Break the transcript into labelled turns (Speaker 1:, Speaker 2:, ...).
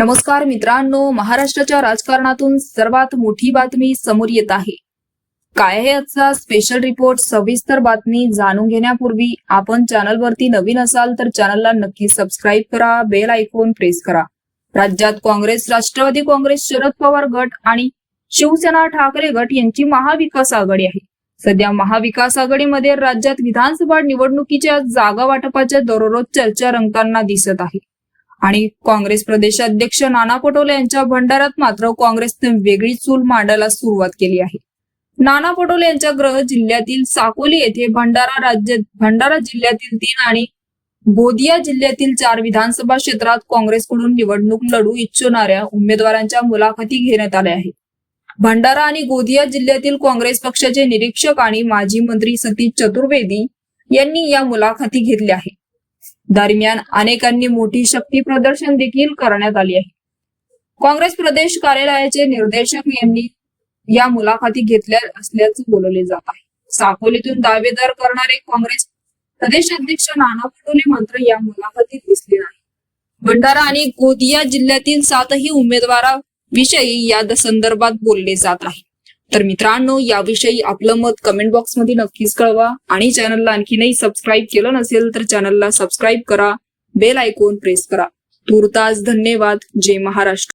Speaker 1: नमस्कार मित्रांनो महाराष्ट्राच्या राजकारणातून सर्वात मोठी बातमी समोर येत आहे. काय आहे आजचा स्पेशल रिपोर्ट सविस्तर बातमी जाणून घेण्यापूर्वी आपण चॅनलवरती नवीन असाल तर चॅनलला नक्की सबस्क्राईब करा बेल आयकॉन प्रेस करा. राज्यात काँग्रेस राष्ट्रवादी काँग्रेस शरद पवार गट आणि शिवसेना ठाकरे गट यांची महाविकास आघाडी आहे. सध्या महाविकास आघाडीमध्ये राज्यात विधानसभा निवडणुकीच्या जागा वाटपाच्या दररोज चर्चा रंगताना दिसत आहे. आणि काँग्रेस प्रदेशाध्यक्ष नाना पटोले यांच्या भंडाऱ्यात मात्र काँग्रेसने वेगळी चूल मांडायला सुरुवात केली आहे. नाना पटोले यांच्या ग्रह जिल्ह्यातील साकोली येथे भंडारा राज्य भंडारा जिल्ह्यातील तीन आणि गोदिया जिल्ह्यातील चार विधानसभा क्षेत्रात काँग्रेसकडून निवडणूक लढू इच्छिणाऱ्या उमेदवारांच्या मुलाखती घेण्यात आल्या आहेत. भंडारा आणि गोदिया जिल्ह्यातील काँग्रेस पक्षाचे निरीक्षक आणि माजी मंत्री सतीश चतुर्वेदी यांनी या मुलाखती घेतल्या आहेत. दरम्यान अनेकांनी मोठी शक्ती प्रदर्शन देखील करण्यात आली आहे. काँग्रेस प्रदेश कार्यालयाचे निर्देशक यांनी या मुलाखती घेतल्या असल्याचं बोलले जात आहे. साकोलीतून दावेदार करणारे काँग्रेस प्रदेशाध्यक्ष नाना पटोले मात्र या मुलाखतीत दिसले नाही. भंडारा आणि गोदिया जिल्ह्यातील सातही उमेदवाराविषयी या संदर्भात बोलले जात आहे. तर मित्रांनो याविषयी आपलं मत कमेंट बॉक्समध्ये नक्कीच कळवा. आणि चॅनलला आणखीनही सबस्क्राईब केलं नसेल तर चॅनलला सबस्क्राईब करा. बेल आयकॉन प्रेस करा. तुर्तास धन्यवाद. जय महाराष्ट्र.